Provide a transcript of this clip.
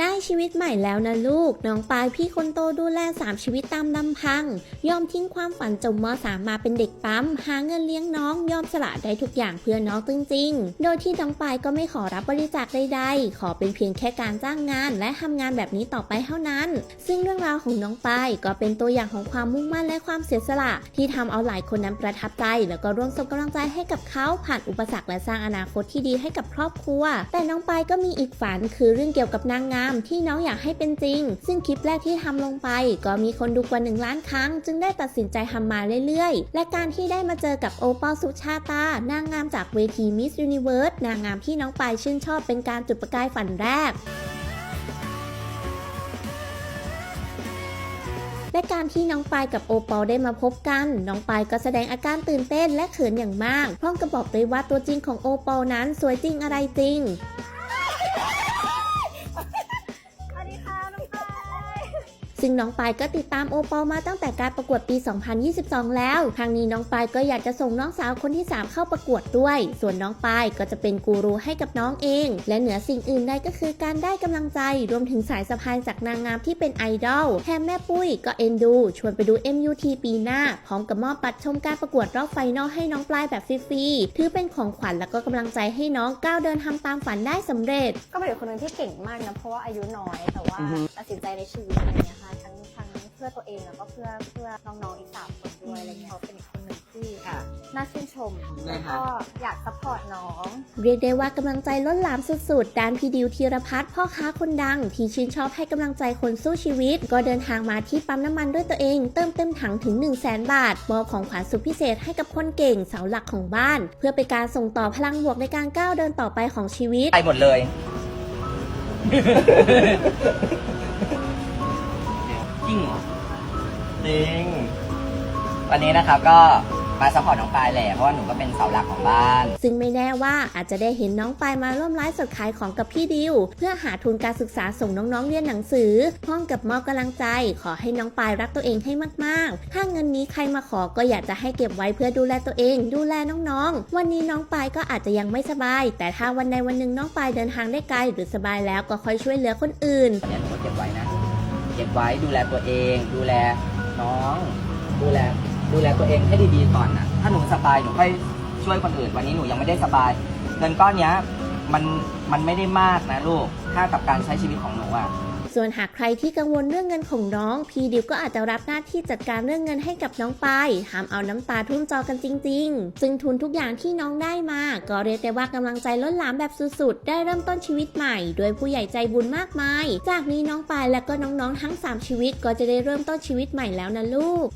ได้ชีวิตใหม่แล้วนะลูก น้องปายพี่คนโตดูแล3ชีวิตตามลำพัง ยอมทิ้งความฝันจบม .3 มาเป็นเด็กปั๊ม หาเงินเลี้ยงน้อง ยอมสละได้ทุกอย่างเพื่อน้องจริงๆ โดยที่น้องปายก็ไม่ขอรับบริจาคใดๆ ขอเป็นเพียงแค่การจ้างงาน และทำงานแบบนี้ต่อไปเท่านั้น ซึ่งเรื่องราวของน้องปายก็เป็นตัวอย่างของความมุ่งมั่นและความเสียสละ ที่ทำเอาหลายคนนั้นประทับใจ แล้วก็ร่วมส่งกำลังใจให้กับเขาผ่านอุปสรรคและสร้างอนาคตที่ดีให้กับครอบครัว แต่น้องปายก็มีอีกฝันคือเรื่องเกี่ยวกับนางงามที่น้องอยากให้เป็นจริง ซึ่งคลิปแรกที่ทำลงไป ก็มีคนดูกว่า 1 ล้านครั้ง จึงได้ตัดสินใจทำมาเรื่อยๆ และการที่ได้มาเจอกับโอปอลสุชาตา นางงามจากเวที Miss Universe นางงามที่น้องปายชื่นชอบเป็นการจุดประกายฝันแรกและการที่น้องปายกับโอปอลได้มาพบกัน น้องปายก็แสดงอาการตื่นเต้นและเขินอย่างมาก พร้อมกับบอกเลยว่าตัวจริงของโอปอลนั้นสวยจริงอะไรจริง ซึ่งน้องปายก็ติดตามโอปอลมาตั้งแต่การประกวดปี 2022 แล้ว ครั้งนี้น้องปายก็อยากจะส่งน้องสาวคนที่ 3 เข้าประกวดด้วย ส่วนน้องปายก็จะเป็นกูรูให้กับน้องเอง และเหนือสิ่งอื่นใดก็คือการได้กำลังใจ รวมถึงสายสะพายจากนางงามที่เป็นไอดอลแถมแม่ปุ้ยก็เอ็นดู ชวนไปดู MUT ปีหน้า พร้อมกับมอบบัตรชมการประกวดรอบไฟนอลให้น้องปลายแบบฟรีๆ ถือเป็นของขวัญและก็กำลังใจให้น้องก้าวเดินทำตามฝันได้สำเร็จ ก็เป็นเด็กคนหนึ่งที่เก่งมากนะเพราะว่าอายุน้อยแต่ว่าอือฮึตัดสินใจในชีวิตอะไรเงี้ยค่ะทั้งทั้งเพื่อตัวเองแล้วก็เพื่อเพื่อน้องๆอีกสามคนด้วยอะไรเงี้ยเขาเป็นอีกคนหนึ่งที่ค่ะ น่าชื่นชมแล้วนะคะก็อยากซัพพอร์ตน้อง เรียกได้ว่ากำลังใจล้นหลามสุดๆ ด้านพี่ดิวธีรพัฒน์พ่อค้าคนดัง ที่ชื่นชอบให้กำลังใจคนสู้ชีวิต ก็เดินทางมาที่ปั๊มน้ำมันด้วยตัวเอง เติมเต็มถังถึง 1 0 0 0 0แบาท มอบของขวัญสุดพิเศษให้กับคนเก่งเสาหลักของบ้าน เพื่อเป็นการส่งต่อพลังบวกในการก้าวเดินต่อไปของชีวิต ไปหมดเลยจ ริงเหรอจริง วันนี้นะครับก็มาซัพพอร์ตน้องปายแหละเพราะว่าหนูก็เป็นเสาหลักของบ้าน ซึ่งไม่แน่ว่าอาจจะได้เห็นน้องปายมาร่วมไลฟ์สดขายของกับพี่ดิว เพื่อหาทุนการศึกษาส่งน้องๆเรียนหนังสือ พร้อมกับมอบกำลังใจ ขอให้น้องปายรักตัวเองให้มากๆ ถ้าเงินนี้ใครมาขอก็อยากจะให้เก็บไว้เพื่อดูแลตัวเอง ดูแลน้องๆ วันนี้น้องปายก็อาจจะยังไม่สบาย แต่ถ้าวันใดวันหนึ่งน้องปายเดินทางได้ไกล หรือสบายแล้วก็ค่อยช่วยเหลือคนอื่นเนี่ยหนูเก็บไว้นะ ไว้ดูแลตัวเอง ดูแลน้อง ดูแลดูแลตัวเองให้ดีๆก่อนนะถ้าหนูสบายหนูค่อยช่วยคนอื่น วันนี้หนูยังไม่ได้สบายเงินก้อนเนี้ยมันมันไม่ได้มากนะลูกถ้ากับการใช้ชีวิตของหนูอะ ส่วนหากใครที่กังวลเรื่องเงินของน้อง พี่ดิวก็อาจจะรับหน้าที่จัดการเรื่องเงินให้กับน้องไปทำเอาน้ำตาทุ่มจอกันจริง ๆ ซึ่งทุนทุกอย่างที่น้องได้มา ก็เรียกได้ว่ากำลังใจล้นหลามแบบสุดๆ ได้เริ่มต้นชีวิตใหม่ โดยผู้ใหญ่ใจบุญมากมาย จากนี้น้องปายและก็น้องๆทั้ง 3 ชีวิตก็จะได้เริ่มต้นชีวิตใหม่แล้วนะลูก